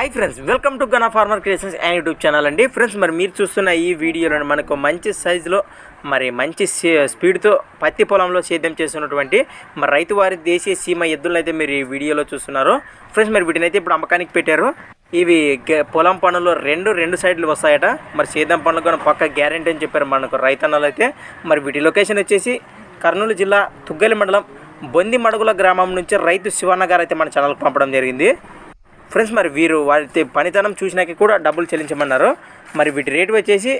Hi friends welcome to Gana farmer creations and YouTube channel అండి. Friends మరి మీరు చూస్తున్న ఈ వీడియోలో మనకు మంచి సైజులో మరి మంచి స్పీడ్తో పత్తి పొలంలో సేద్యం చేస్తున్నటువంటి మరి రైతు వారి దేశీయ సీమ ఎద్దులను అయితే మీరు ఈ వీడియోలో చూస్తున్నారు. ఫ్రెండ్స్ మరి వీటిని అయితే ఇప్పుడు అమ్మకానికి పెట్టారు. ఇవి గె- పొలం పనులు రెండు రెండు సైడ్లు వస్తాయట. మరి సేద్యం పనులు కూడా పక్క గ్యారెంటీ అని చెప్పారు మనకు రైతన్నలు అయితే మరి వీటి లొకేషన్ వచ్చేసి కర్నూలు జిల్లా తుగ్గలి మండలం బొంది మడుగుల గ్రామం నుంచి రైతు శివన్న గారు అయితే మన ఛానల్కి పంపడం జరిగింది. ఫ్రెండ్స్ మరి వీరు వారి పనితనం చూసినాక కూడా డబ్బులు చెల్లించమన్నారు. మరి వీటి రేటు వచ్చేసి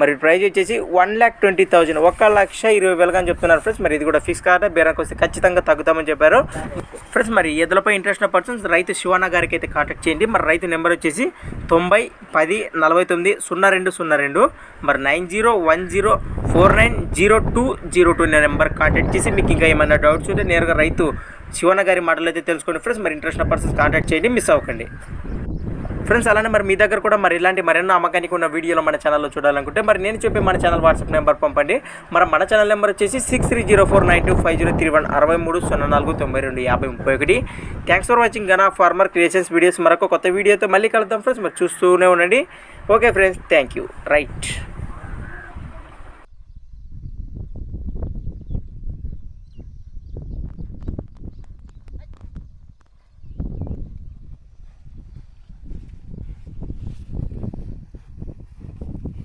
మరి ప్రైజ్ వచ్చేసి వన్ ల్యాక్ ట్వంటీ థౌజండ్. ఒక లక్ష ఇరవై వేలుగా అని చెప్తున్నారు ఫ్రెండ్స్. మరి ఇది కూడా ఫిక్స్ కాదా? బేరానికి వస్తే ఖచ్చితంగా తగ్గుతామని చెప్పారు. ఫ్రెండ్స్ మరి ఎదులపై ఇంట్రెస్ట్ ఉన్న పర్సన్స్ రైతు శివానా గారికి అయితే కాంటాక్ట్ చేయండి. మరి రైతు నెంబర్ వచ్చేసి తొంభై పది నలభై తొమ్మిది సున్నా రెండు సున్నా రెండు. మరి nine zero one zero four nine zero two zero two number contact చేసి మీకు ఇంకా ఏమైనా డౌట్స్ ఉంటే నేరుగా రైతు శివన్న గారి మాటలు అయితే తెలుసుకోండి ఫ్రెండ్స్ మరి ఇంట్రెస్ట్ ఉన్న పర్సన్స్ కాంటాక్ట్ చేయండి మిస్ అవ్వకండి. ఫ్రెండ్స్ అలానే మరి మీ దగ్గర కూడా మరి ఇలాంటి మరెన్నో అమ్మకానికి ఉన్న వీడియోలు మన ఛానల్లో చూడాలనుకుంటే మరి నేను చెప్పే మన ఛానల్ వాట్సాప్ నెంబర్ పంపండి. మరి మన ఛానల్ నెంబర్ వచ్చేసి six three zero four nine two five zero three one అరవై మూడు సున్నా నాలుగు తొంభై రెండు యాభై ముప్పై ఒకటి thanks for watching Gana farmer creations videos మరొక కొత్త వీడియోతో మళ్ళీ కలుద్దాం ఫ్రెండ్స్ మరి చూస్తూనే ఉండండి. Okay friends thank you right